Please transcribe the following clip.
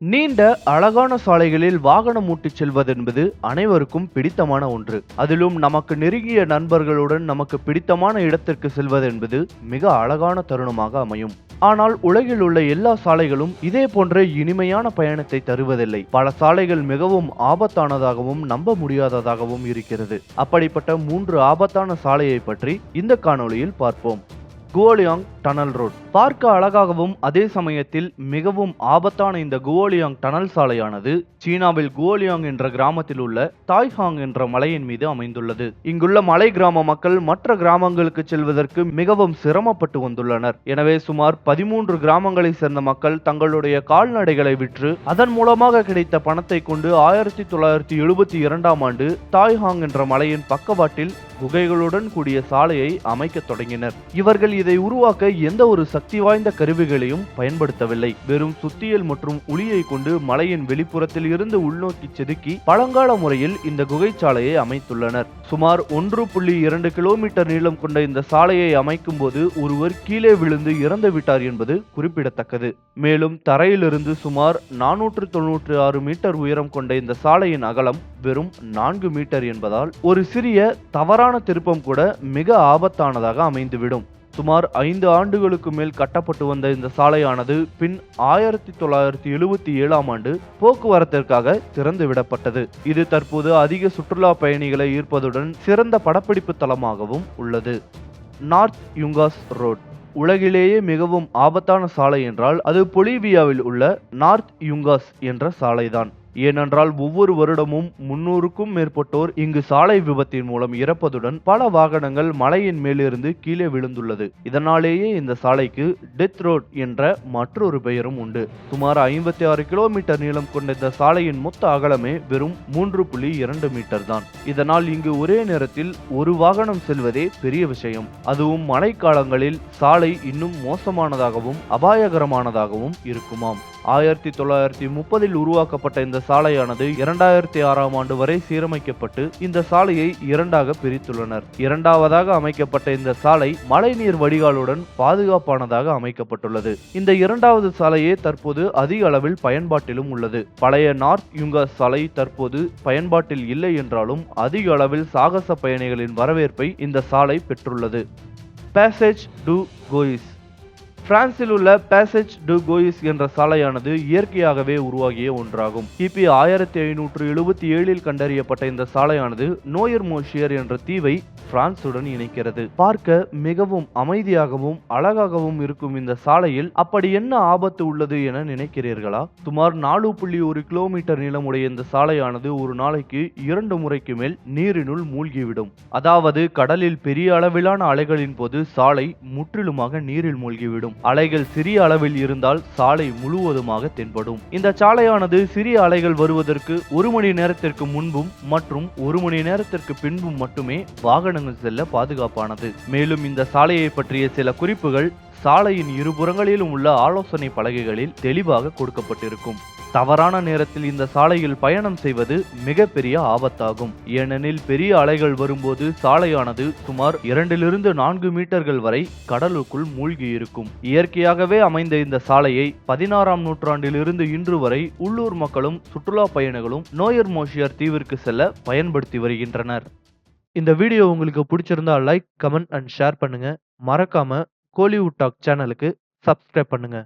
நீண்ட அழகான சாலைகளில் வாகனம் ஓட்டிச் செல்வதென்பது அனைவருக்கும் பிடித்தமான ஒன்று. அதிலும் நமக்கு நெருங்கிய நண்பர்களுடன் நமக்கு பிடித்தமான இடத்திற்கு செல்வதென்பது மிக அழகான தருணமாக அமையும். ஆனால் உலகில் உள்ள எல்லா சாலைகளும் இதே போன்ற இனிமையான பயணத்தை தருவதில்லை. பல சாலைகள் மிகவும் ஆபத்தானதாகவும் நம்ப முடியாததாகவும் இருக்கிறது. அப்படிப்பட்ட மூன்று ஆபத்தான சாலையை பற்றி இந்த காணொளியில் பார்ப்போம். Guoliang tunnel road. பார்க்க அழகாகவும் அதே சமயத்தில் மிகவும் ஆபத்தான இந்த குவோலியாங் டனல் சாலையானது சீனாவில் குவோலியாங் என்ற கிராமத்தில் உள்ள தாய்ஹாங் என்ற மலையின் மீது அமைந்துள்ளது. இங்குள்ள மலை கிராம மக்கள் மற்ற கிராமங்களுக்கு செல்வதற்கு மிகவும் சிரமப்பட்டு வந்துள்ளனர். எனவே சுமார் பதிமூன்று கிராமங்களை சேர்ந்த மக்கள் தங்களுடைய கால்நடைகளை விற்று அதன் மூலமாக கிடைத்த பணத்தை கொண்டு ஆயிரத்தி தொள்ளாயிரத்தி எழுபத்தி இரண்டாம் ஆண்டு தாய்ஹாங் என்ற மலையின் பக்கவாட்டில் குகைகளுடன் கூடிய சாலையை அமைக்க தொடங்கினர். இவர்கள் இதை உருவாக்க எந்த ஒரு சக்தி சக்தி வாய்ந்த கருவிகளையும் பயன்படுத்தவில்லை. வெறும் சுத்தியல் மற்றும் உளியை கொண்டு மலையின் வெளிப்புறத்தில் இருந்து உள்நோக்கி செதுக்கி பழங்கால முறையில் இந்த குகை சாலையை அமைத்துள்ளனர். சுமார் ஒன்று புள்ளி இரண்டு கிலோமீட்டர் நீளம் கொண்ட இந்த சாலையை அமைக்கும் போது ஒருவர் கீழே விழுந்து இறந்து விட்டார் என்பது குறிப்பிடத்தக்கது. மேலும் தரையிலிருந்து சுமார் நானூற்று தொன்னூற்று ஆறு மீட்டர் உயரம் கொண்ட இந்த சாலையின் அகலம் வெறும் நான்கு மீட்டர் என்பதால் ஒரு சிறிய தவறான திருப்பம் கூட மிக ஆபத்தானதாக அமைந்துவிடும். சுமார் ஐந்து ஆண்டுகளுக்கு மேல் கட்டப்பட்டு வந்த இந்த சாலையானது பின் ஆயிரத்தி தொள்ளாயிரத்தி எழுபத்தி ஏழாம் ஆண்டு போக்குவரத்திற்காக திறந்து விடப்பட்டது இது தற்போது அதிக சுற்றுலா பயணிகளை ஈர்ப்பதுடன் சிறந்த படப்பிடிப்பு தளமாகவும் உள்ளது. North Yungas road. உலகிலேயே மிகவும் ஆபத்தான சாலை என்றால் அது பொலிவியாவில் உள்ள நார்த் யுங்காஸ் என்ற சாலைதான். ஏனென்றால் ஒவ்வொரு வருடமும் முன்னூறுக்கும் மேற்பட்டோர் இங்கு சாலை விபத்தின் மூலம் இறப்பதுடன் பல வாகனங்கள் மலையின் மேலிருந்து கீழே விழுந்துள்ளது. இதனாலேயே இந்த சாலைக்கு டெத் ரோட் என்ற மற்றொரு பெயரும் உண்டு. சுமார் ஐம்பத்தி ஆறு கிலோமீட்டர் நீளம் கொண்ட இந்த சாலையின் மொத்த அகலமே வெறும் மூன்று புள்ளி இரண்டு மீட்டர் தான். இதனால் இங்கு ஒரே நேரத்தில் ஒரு வாகனம் செல்வதே பெரிய விஷயம். அதுவும் மழைக்காலங்களில் சாலை இன்னும் மோசமானதாகவும் அபாயகரமானதாகவும் இருக்குமாம். ஆயிரத்தி தொள்ளாயிரத்தி முப்பதில் உருவாக்கப்பட்ட இந்த சாலையானது இரண்டாயிரத்தி ஆறாம் ஆண்டு வரை சீரமைக்கப்பட்டு இந்த சாலையை இரண்டாக பிரித்துள்ளனர். இரண்டாவதாக அமைக்கப்பட்ட இந்த சாலை மழைநீர் வடிகாலுடன் பாதுகாப்பானதாக அமைக்கப்பட்டுள்ளது. இந்த இரண்டாவது சாலையே தற்போது அதிக அளவில் பயன்பாட்டிலும் உள்ளது. பழைய நார்த் யுங்கா சாலை தற்போது பயன்பாட்டில் இல்லை என்றாலும் அதிக அளவில் சாகச பயணிகளின் வரவேற்பை இந்த சாலை பெற்றுள்ளது. பேசேஜ் டு கோயிஸ் பிரான்சில் உள்ள பேசேஜ் டு கோயிஸ் என்ற சாலையானது இயற்கையாகவே உருவாகிய ஒன்றாகும். கிபி ஆயிரத்தி ஐநூற்று எழுபத்தி ஏழில் கண்டறியப்பட்ட இந்த சாலையானது நோயர் மோஷியர் என்ற தீவை பிரான்சுடன் இணைக்கிறது. பார்க்க மிகவும் அமைதியாகவும் அழகாகவும் இருக்கும் இந்த சாலையில் அப்படி என்ன ஆபத்து உள்ளது என நினைக்கிறீர்களா? சுமார் நாலு புள்ளி ஒரு கிலோமீட்டர் நீளமுடைய இந்த சாலையானது ஒரு நாளைக்கு இரண்டு முறைக்கு மேல் நீரினுள் மூழ்கிவிடும். அதாவது கடலில் பெரிய அளவிலான அலைகளின் போது சாலை முற்றிலுமாக நீரில் மூழ்கிவிடும். அலைகள் சிறிய அளவில் இருந்தால் சாலை முழுவதுமாக தென்படும். இந்த சாலையானது சிறிய அலைகள் வருவதற்கு ஒரு மணி நேரத்திற்கு முன்பும் மற்றும் ஒரு மணி நேரத்திற்கு பின்பும் மட்டுமே வாகனங்கள் செல்ல பாதுகாப்பானது. மேலும் இந்த சாலையை பற்றிய சில குறிப்புகள் சாலையின் இருபுறங்களிலும் உள்ள ஆலோசனை பலகைகளில் தெளிவாக கொடுக்கப்பட்டிருக்கும். தவறான நேரத்தில் இந்த சாலையில் பயணம் செய்வது மிகப்பெரிய ஆபத்தாகும். ஏனெனில் பெரிய அலைகள் வரும்போது சாலையானது சுமார் இரண்டிலிருந்து நான்கு மீட்டர்கள் வரை கடலுக்குள் மூழ்கி இருக்கும் இயற்கையாகவே அமைந்த இந்த சாலையை பதினாறாம் நூற்றாண்டிலிருந்து இன்று வரை உள்ளூர் மக்களும் சுற்றுலா பயணிகளும் நோயர் மோஷியர் தீவிற்கு செல்ல பயன்படுத்தி வருகின்றனர். இந்த வீடியோ உங்களுக்கு பிடிச்சிருந்தா லைக் கமெண்ட் அண்ட் ஷேர் பண்ணுங்க. மறக்காம கோலிவுட் டாக் சேனலுக்கு சப்ஸ்கிரைப் பண்ணுங்க.